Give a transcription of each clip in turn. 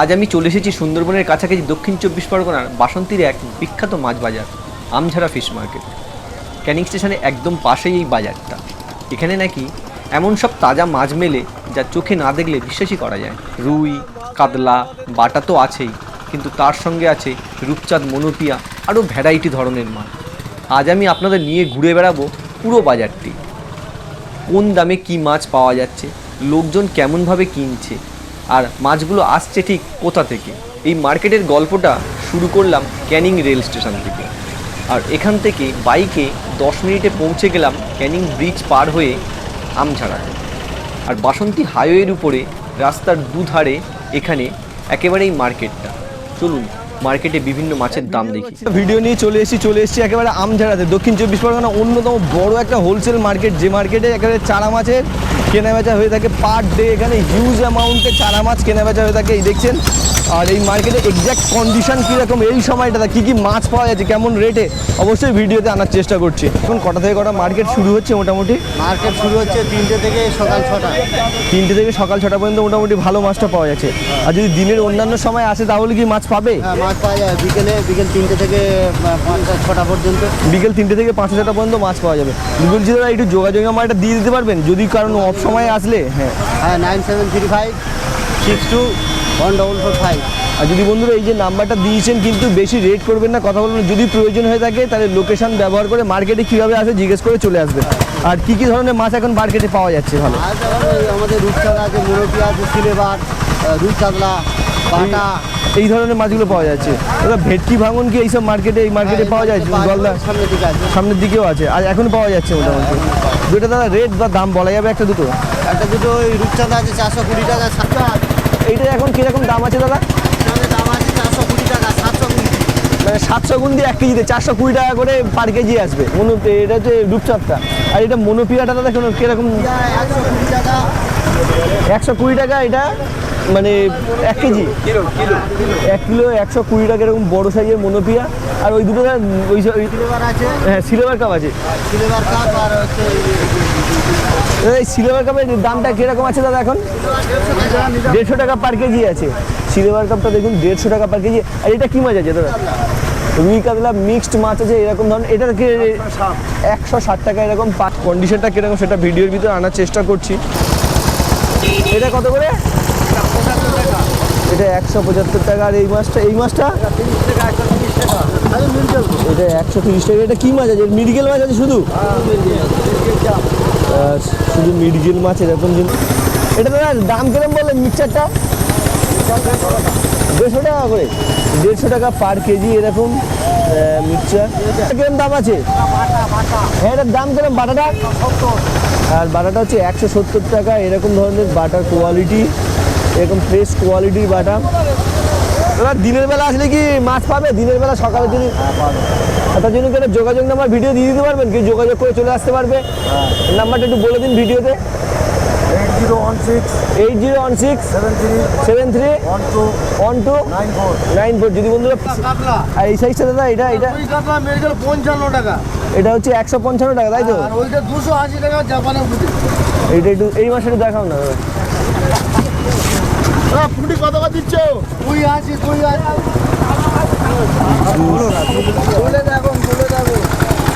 আজ আমি চলে এসেছি সুন্দরবনের কাছাকাছি দক্ষিণ চব্বিশ পরগনার বাসন্তীর এক বিখ্যাত মাছ বাজার, আমঝারা ফিশ মার্কেট। ক্যানিং স্টেশনে একদম পাশেই এই বাজারটা। এখানে নাকি এমন সব তাজা মাছ মেলে যা চোখে না দেখলে বিশ্বাসই করা যায়। রুই, কাতলা, বাটা তো আছেই, কিন্তু তার সঙ্গে আছে রূপচাঁদ মনোপিয়া আরও ভ্যারাইটি ধরনের মাছ। আজ আমি আপনাদের নিয়ে ঘুরে বেড়াবো পুরো বাজারটি। কোন দামে কি মাছ পাওয়া যাচ্ছে? লোকজন কেমনভাবে কিনছে? আর মাছগুলো আসছে ঠিক কোথা থেকে? এই মার্কেটের গল্পটা শুরু করলাম ক্যানিং রেল স্টেশন থেকে। আর এখান থেকে বাইকে দশ মিনিটে পৌঁছে গেলাম ক্যানিং ব্রিজ পার হয়ে আমঝাড়ায় আর বাসন্তী হাইওয়ের উপরে রাস্তার দুধারে এখানে একেবারেই মার্কেটটা। চলুন, মার্কেটে বিভিন্ন মাছের দাম দেখি। ভিডিও নিয়ে চলে এসেছি চলে এসেছি একেবারে আমঝাড়াতে। দক্ষিণ চব্বিশ পরগনা অন্যতম বড় একটা হোলসেল মার্কেট যে মার্কেটে একেবারে চারা মাছের কেনা বেচা হয়ে থাকে পার ডে, এখানে হিউজ অ্যামাউন্টে চারা মাছ কেনাবেচা হয়ে থাকে। এই দেখছেন আর এই মার্কেটে এক্স্যাক্ট কন্ডিশন কীরকম এই সময়টাতে কী কী মাছ পাওয়া যাচ্ছে কেমন রেটে অবশ্যই ভিডিওতে আনার চেষ্টা করছি। এখন কটা থেকে কটা মার্কেট শুরু হচ্ছে মোটামুটি? মার্কেট শুরু হচ্ছে তিনটে থেকে সকাল ছটা। তিনটে থেকে সকাল ছটা পর্যন্ত মোটামুটি ভালো মাছটা পাওয়া যাচ্ছে। আর যদি দিনের অন্যান্য সময় আসে তাহলে কি মাছ পাবে? হ্যাঁ মাছ পাওয়া যায়। বিকেলে বিকেল তিনটে থেকে পাঁচটা ছটা পর্যন্ত। বিকেল তিনটে থেকে পাঁচটা ছটা পর্যন্ত মাছ পাওয়া যাবে। বলছি দাদা একটু যোগাযোগ নাম্বারটা দিয়ে দিতে পারবেন? যদি কারণ অফ সময় আসলে হ্যাঁ। হ্যাঁ nine seven three five six two one double four five আর যদি বন্ধুরা এই যে নাম্বারটা দিয়েছেন কিন্তু বেশি রেট করবেন না কথা বলবেন যদি প্রয়োজন হয়ে থাকে তাহলে লোকেশন ব্যবহার করে মার্কেটে কীভাবে আসে জিজ্ঞেস করে চলে আসবেন আর কী কী ধরনের মাছ এখন মার্কেটে পাওয়া যাচ্ছে ভালো আমাদের রূপচাঁদ আছে মুরব্বী আছে সিলেবার কাতলা বাটা। এই ধরনের মাছগুলো পাওয়া যাচ্ছে। দাদা ভেটকি ভাঙন কি এইসব মার্কেটে এই মার্কেটে পাওয়া যায় গলদা সামনের দিকে আছে। সামনের দিকেও আছে। আর এখন পাওয়া যাচ্ছে মোটামুটি। দুটো দাদা রেট বা দাম বলা যাবে একটা দুটো? একটা দুটো ওই রূপচাঁদ আছে চারশো কুড়ি টাকা সাতশো এইটা এখন কীরকম দাম আছে দাদা? দাম আছে চারশো কুড়ি টাকা সাতশো কুড়ি। মানে সাতশো গুণ দিয়ে এক কেজিতে চারশো কুড়ি টাকা করে পার কেজি আসবে। মনো এটা হচ্ছে রূপচাঁদটা। আর এটা মনোপিয়াটা দাদা কোনো কীরকম টাকা। একশো কুড়ি টাকা এটা মানে এক কেজি। এক কিলো একশো কুড়ি টাকা এরকম বড় সাইজের মনোপিয়া। আর ওই দুটো ওই হ্যাঁ সিলেভার কাপ আছে। সিলেবার কাপ আর হচ্ছে এই সিলেভার কাপের দামটা কীরকম আছে দাদা এখন? দেড়শো টাকা পার কেজি আছে। সিলভার কাপটা দেখুন দেড়শো টাকা পার কেজি। আর এটা কি মাছ আছে দাদা? রুই কাতলা মিক্সড মাছ আছে এরকম ধরনের। এটা কি একশো ষাট। টাকা এরকম কন্ডিশনটা কীরকম সেটা ভিডিওর ভিতরে আনার চেষ্টা করছি। এটা কত করে? এটা একশো পঁচাত্তর টাকা। আর এই মাছটা এই মাছটা? এটা একশো তিরিশ টাকা। এটা কি মাছ আছে? মিডিকেল মাছ আছে শুধু? শুধু মিডগিল মাছ, এরকম জিনিস এটা দাদা, দাম কিরম বললেন মিক্সচারটা দেড়শো টাকা করে। দেড়শো টাকা পার কেজি, এরকম। মিক্সচার কিরম দাম আছে? হ্যাঁ এটার দাম কিরম বাটাটা? আর বাটাটা হচ্ছে একশো সত্তর টাকা এরকম ধরনের বাটার কোয়ালিটি এরকম ফ্রেশ কোয়ালিটির বাটা। এবার দিনের বেলা আসলে কি মাছ পাবে? দিনের বেলা সকালের জন্য আর তার জন্য কি একটা যোগাযোগ নাম্বার ভিডিও দিয়ে দিতে পারবেন? কি যোগাযোগ করে চলে আসতে পারবে। নাম্বারটা একটু বলে দিন ভিডিওতে zero one six eight zero one six seven three seven three one two one two nine four nine four যদি বন্ধুরা কাতলা আর এই সাইজটা দাদা এটা এটা। কাতলা মেডিকেল পঞ্চান্ন টাকা। এটা হচ্ছে একশো পঞ্চান্ন টাকা তাই তো? ওইটা দুশো আশি টাকা জাপানে এইটা একটু এই মাসে একটু দেখাও না। ফুটি কত করে দিচ্ছ? তুই আছিস তুই বলে দেখো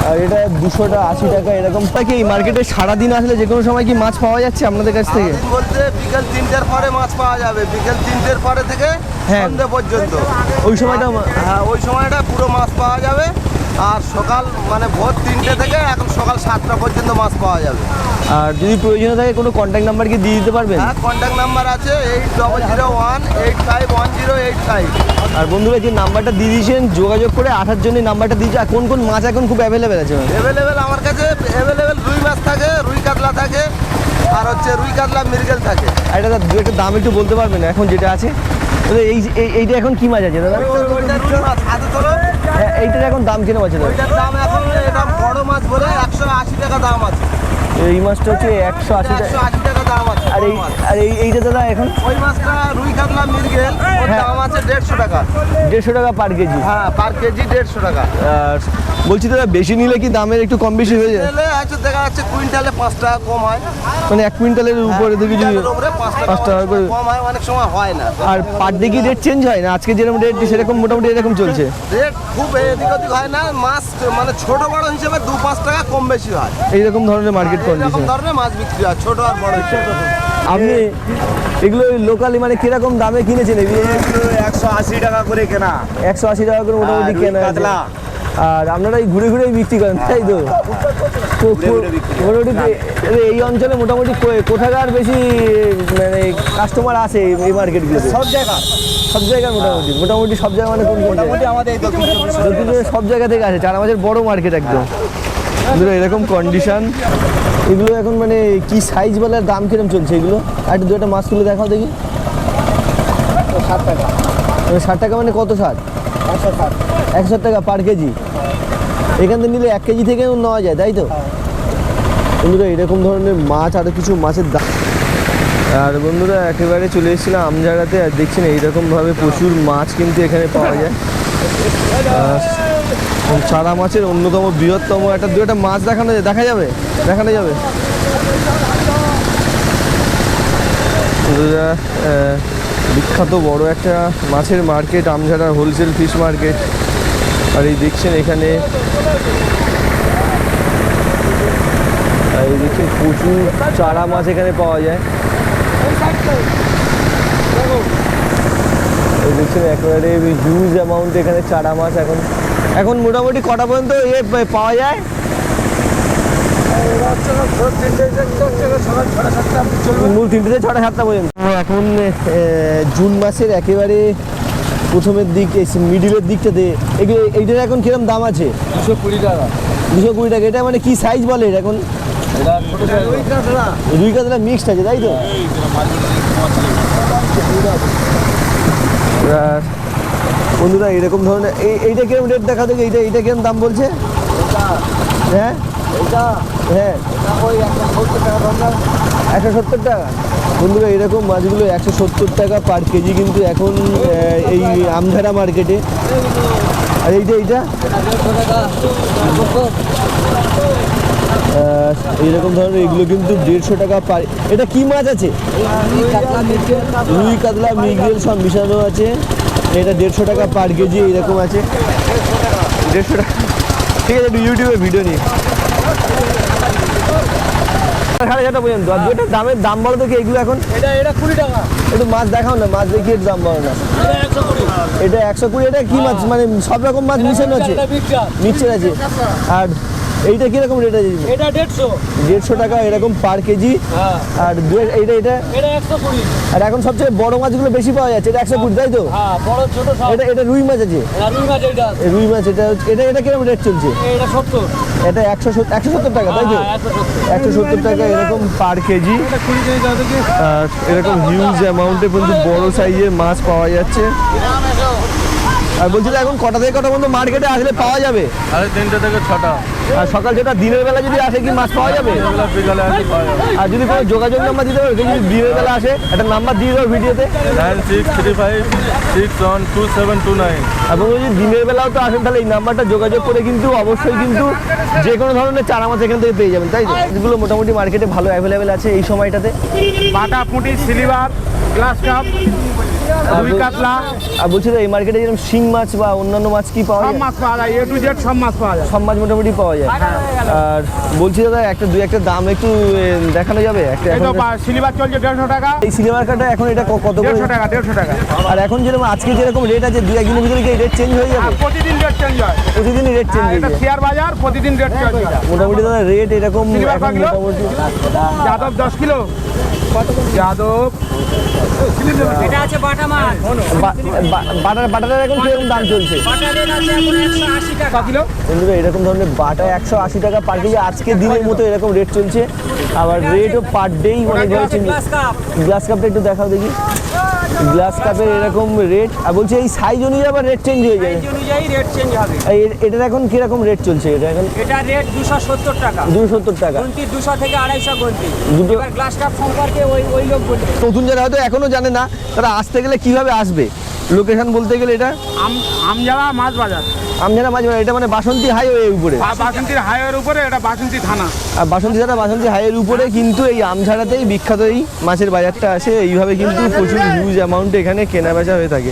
আর এটা দুশোটা আশি টাকা এরকম থাকে এই মার্কেটে সারাদিন আসলে যে কোনো সময় কি মাছ পাওয়া যাচ্ছে আপনাদের কাছ থেকে? বলতে বিকেল তিনটের পরে মাছ পাওয়া যাবে। বিকেল তিনটের পরে থেকে হ্যাঁ। পর্যন্ত। ওই সময়টা হ্যাঁ ওই সময়টা পুরো মাছ পাওয়া যাবে। আর সকাল মানে ভোর তিনটে থেকে এখন সকাল সাতটা পর্যন্ত মাছ পাওয়া যাবে। আর যদি প্রয়োজন থাকে কোনো কন্ট্যাক্ট নাম্বার কি দিয়ে দিতে পারবেন? হ্যাঁ কন্ট্যাক্ট নাম্বার আছে eight double zero one eight five one zero eight five আর বন্ধুরা যে নাম্বারটা দিয়ে দিয়েছেন যোগাযোগ করে আঠার জন্য নাম্বারটা দিয়েছে আর কোন কোন মাছ এখন খুব অ্যাভেলেবেল আছে অ্যাভেলেবেল আমার কাছে অ্যাভেলেবেল রুই মাছ থাকে রুই কাতলা থাকে আর হচ্ছে রুই কাতলা মৃগেল থাকে। এটা দু একটা দাম একটু বলতে পারবেন এখন যেটা আছে? এই- এইটা এখন কি মাছ আছে দাদা? এইটার এখন দাম কীরকম আছে দাদা? ওইটার দাম এখন এটা বড় মাছ বলে একশো আশি টাকা দাম আছে। এই মাছটা হচ্ছে একশো আশি একশো টাকা আশি টাকা দাম আছে। আর এই আর এই এইটা দাদা এখন? ওই মাছটা রুই কাতলা মিরগেল ওর হ্যাঁ। দাম আছে দেড়শো টাকা। দেড়শো টাকা পার কেজি। হ্যাঁ পার কেজি দেড়শো টাকা। আর বলছি দাদা বেশি নিলে কি দামের একটু কম বেশি হয়ে যায়? দেখা যাচ্ছে কুইন্টালে পাঁচ টাকা কম হয়। মানে এক কুইন্টালের উপরে দেখি যদি কুইন্টালের উপরে পাঁচ টাকা পাঁচ টাকা অনেক করে কম হয় অনেক সময় হয় না। আর পার ডে কি রেট চেঞ্জ হয় না? আজকে যেরকম রেট সেরকম মোটামুটি এরকম চলছে। রেট খুব এদিক ওদিক হয় না মাছ মানে ছোট বড় হিসেবে দু পাঁচ টাকা কম বেশি হয়। এইরকম ধরনের মার্কেট এরকম কন্ডিশন ধরনের মাছ বিক্রি হয় ছোট আর বড়। হিসেবে আপনি এগুলো লোকালি মানে কীরকম দামে কিনেছেন? এগুলো একশো আশি টাকা করে কেনা। একশো আশি টাকা করে মোটামুটি কেনা। আর আপনারা এই ঘুরে ঘুরে বিক্রি করেন তাই তো। মোটামুটি এই অঞ্চলে মোটামুটি কোথাকার বেশি মানে কাস্টমার আছে এই- মার্কেটগুলোতে সব জায়গা। সব জায়গায় মোটামুটি। মোটামুটি সব জায়গায় মানে কোন আমাদের সব জায়গা থেকে আছে চার মাঝের বড় মার্কেট একদম। এরকম কন্ডিশন এগুলো এখন মানে কি সাইজ বলে দাম কিরম চলছে এগুলো? আর দু একটা মাছ তুলে দেখাও দেখি। ষাট টাকা। মানে ষাট টাকা মানে কত ষাট? একশো টাকা পার কেজি এখান থেকে নিলে এক কেজি থেকে নেওয়া যায় তাই তো? বন্ধুরা এরকম ধরনের মাছ আরও কিছু মাছের দাম আর বন্ধুরা একেবারে চলে এসেছিলাম আমজাগাতে আর দেখছেন এইরকমভাবে প্রচুর মাছ কিন্তু এখানে পাওয়া যায়। চারা মাছের অন্যতম বৃহত্তম একটা দু একটা মাছ দেখানো দেখা যাবে? দেখানো যাবে? বিখ্যাত বড় একটা মাছের market, Amjhara wholesale fish market. আর এই দেখছেন এখানে, আর এই দেখছেন প্রচুর চারা মাছ এখানে পাওয়া যায়। দেখছেন একেবারে হিউজ অ্যামাউন্ট এখানে চারা মাছ এখন এখন মোটামুটি কটা পর্যন্ত এ পাওয়া যায়? মূল তিনটে থেকে ছটা সাতটা পর্যন্ত। এখন জুন মাসের একেবারে প্রথমের দিক মিডিলের দিকটাতে এগুলো এইটার এখন কিরম দাম আছে? দুশো কুড়ি টাকা। দুশো কুড়ি টাকা এটা মানে কি সাইজ বলে এটা এখন? রুই কাতলা। মিক্সড আছে তাই তো? আর বন্ধুরা এরকম ধরনের এই এইটা কিরম রেট দেখা দেখে এইটা এইটা কিরম দাম বলছে? হ্যাঁ? হ্যাঁ। ওই একটা সত্তর টাকা একশো সত্তর টাকা? বন্ধুরা এরকম মাছগুলো একশো সত্তর টাকা পার কেজি কিন্তু এখন এই আমঝাড়া মার্কেটে আর এইটা এইটা? এইরকম ধরনের এগুলো কিন্তু দেড়শো টাকা পার এটা কি মাছ আছে? রুই কাতলা মৃগেল সব মিশানো আছে। এটা দেড়শো টাকা পার কেজি এরকম আছে। দেড়শো টাকা। ঠিক আছে একটু ইউটিউবে ভিডিও নিই সাড়ে ছটা পর্যন্ত। আর দুটো দামের দাম বলো তো কি এগুলো এখন? এটা এটা কুড়ি টাকা। একটু মাছ দেখাও না মাছ দেখিয়ে দাম বলো না। এটা একশো কুড়ি। এটা কি মাছ? মানে সব রকম মাছ মিশানো আছে? মিক্সচার আছে। আর এইটা কীরকম রেট আছে? এটা দেড়শো। দেড়শো টাকা এরকম পার কেজি হ্যাঁ। আর দু- এইটা এটা এটা একশো কুড়ি। আর এখন সবচেয়ে বড় মাছগুলো বেশি পাওয়া যাচ্ছে এটা একশো কুড়ি তাই তো? হ্যাঁ বড় ছোট সব। এটা এটা রুই মাছ আছে? এটা রুই মাছ এটা রুই মাছ এটা এটা এটা কীরকম রেট চলছে? এটা সত্তর। এটা একশো একশো সত্তর টাকা তাই তো? হ্যাঁ একশো সত্তর। টাকা এরকম পার কেজি আর এরকম হিউজ অ্যামাউন্টে কিন্তু বড় সাইজের মাছ পাওয়া যাচ্ছে। আর বলছিল এখন কটা থেকে কটা পর্যন্ত মার্কেটে আসলে পাওয়া যাবে? সাড়ে তিনটে থেকে ছটা। আর সকাল ছটা দিনের বেলা যদি আসে কি মাছ পাওয়া যাবে? বেলা বিকালে আসলে পাওয়া যাবে। আর যদি কোনো যোগাযোগ নাম্বার দিতে পারবে যদি দিনের বেলা আসে একটা নাম্বার দিয়ে দেবো ভিডিওতে। Nine six three five six one two seven two nine. এবং যদি দিনের বেলাও তো আসেন তাহলে এই নাম্বারটা যোগাযোগ করে কিন্তু অবশ্যই কিন্তু যে কোনো ধরনের চারা মাছ এখান থেকে পেয়ে যাবেন তাই তো? এগুলো মোটামুটি মার্কেটে ভালো অ্যাভেলেবেল আছে এই সময়টাতে। বাটা পুঁটি সিলিভার গ্লাস কাপ। রুই কাতলা। আর বলছি তো এই মার্কেটে যেরকম শিং মাছ বা অন্যান্য মাছ কি পাওয়া সব যায়? মাছ পাওয়া যায় এ টু জেড সব মাছ পাওয়া যায়। সব মাছ মোটামুটি পাওয়া যায়। আর বলছি দাদা একটা দুই একটা দাম একটু দেখানো যাবে? একটা এখন সিলিভার চলছে দেড়শো টাকা। এই সিনেমার কাটা এখন এটা কত দেড়শো টাকা দেড়শো টাকা। আর এখন যেরকম আজকে যেরকম রেট আছে দুই একদিনের ভিতরে কি রেট চেঞ্জ হয়ে যাবে? প্রতিদিন রেট চেঞ্জ হয়। প্রতিদিনই রেট চেঞ্জ হ্যাঁ, হয়ে এটা শেয়ার বাজার প্রতিদিন রেট চেঞ্জ হয়। মোটামুটি দাদা রেট এরকম সিলভার? মোটামুটি যাদব দশ কিলো। যাদব। এটা আছে বাটা মাছ। বা- বা- বাটার বাটারের এখন কীরকম দাম চলছে? বন্ধুরা এরকম ধরনের বাটা একশো আশি টাকা পার কেজি আজকে দিনের মতো এরকম রেট চলছে। আবার রেটও per day change glass cup glass কাপটা একটু দেখাও দেখি। গ্লাস কাপের এরকম রেট আর বলছি এই সাইজ অনুযায়ী আবার রেট চেঞ্জ হয়ে যায় এই অনুযায়ী রেট চেঞ্জ হবে। এটার এখন কীরকম রেট চলছে? এটা এখন এটা রেট দুশো সত্তর টাকা। দুশো সত্তর টাকা। দুশো থেকে আড়াইশো গন্তি। দুটো- গ্লাস কাপ সম্পর্কে ওই ওই লোক বলবে নতুন যারা হয়তো এখনও জানে না তারা আসতে গেলে কীভাবে আসবে? লোকেশন বলতে গেলে এটা? আম আমজালা মাছ বাজার। আমঝাড়া মাছ বাজার এটা মানে বাসন্তী হাইওয়ে উপরে। বাসন্তীর হাইওয়ের উপরে এটা বাসন্তী থানা। আর বাসন্তী থানা বাসন্তী হাইওয়ের উপরে কিন্তু এই আমঝাড়াতেই বিখ্যাত এই মাছের বাজারটা আছে। এইভাবে কিন্তু প্রচুর হিউজ অ্যামাউন্ট এখানে কেনা বেচা হয়ে থাকে।